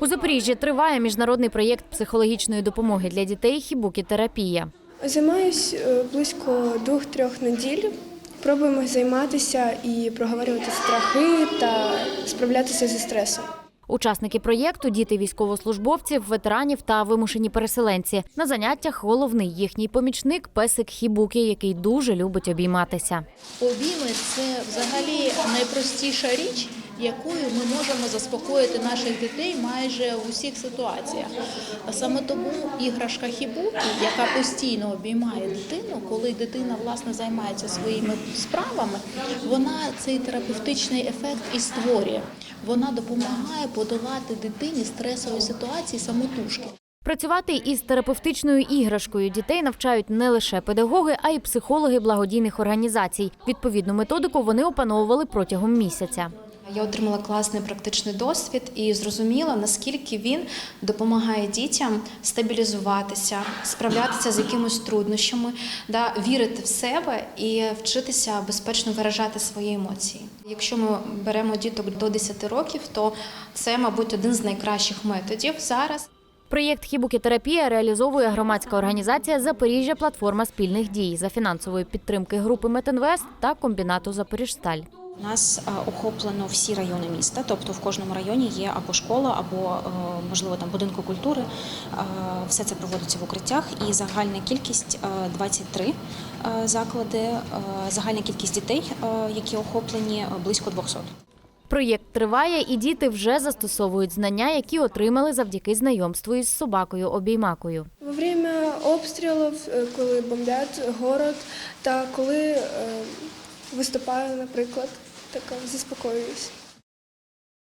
У Запоріжжі триває міжнародний проєкт психологічної допомоги для дітей хібукі-терапія. Займаюсь е, близько двох-трьох неділь. Пробуємо займатися і проговорювати страхи та справлятися зі стресом. Учасники проєкту діти військовослужбовців, ветеранів та вимушені переселенці. На заняттях головний їхній помічник песик Хібукі, який дуже любить обійматися. Обійми це взагалі найпростіша річ, якою ми можемо заспокоїти наших дітей майже в усіх ситуаціях. Саме тому іграшка хібуки, яка постійно обіймає дитину, коли дитина власне займається своїми справами, вона цей терапевтичний ефект і створює. Вона допомагає подолати дитині стресові ситуації самотужки. Працювати із терапевтичною іграшкою дітей навчають не лише педагоги, а й психологи благодійних організацій. Відповідну методику вони опановували протягом місяця. Я отримала класний практичний досвід і зрозуміла, наскільки він допомагає дітям стабілізуватися, справлятися з якимись труднощами, да, вірити в себе і вчитися безпечно виражати свої емоції. Якщо ми беремо діток до 10 років, то це, мабуть, один з найкращих методів зараз. Проєкт Хібукі-терапія реалізовує громадська організація Запоріжжя Платформа спільних дій за фінансової підтримки групи Метинвест та комбінату Запоріжсталь. У нас е, охоплено всі райони міста, тобто в кожному районі є або школа, або е, можливо там будинку культури. Е, Все це проводиться в укриттях, і загальна кількість е, 23 е, заклади, загальна кількість дітей, які охоплені, близько 200. Проєкт триває, і діти вже застосовують знання, які отримали завдяки знайомству із собакою обіймакою. Во время обстрілів, коли бомблять город, та коли виступаю, наприклад, така заспокоююсь.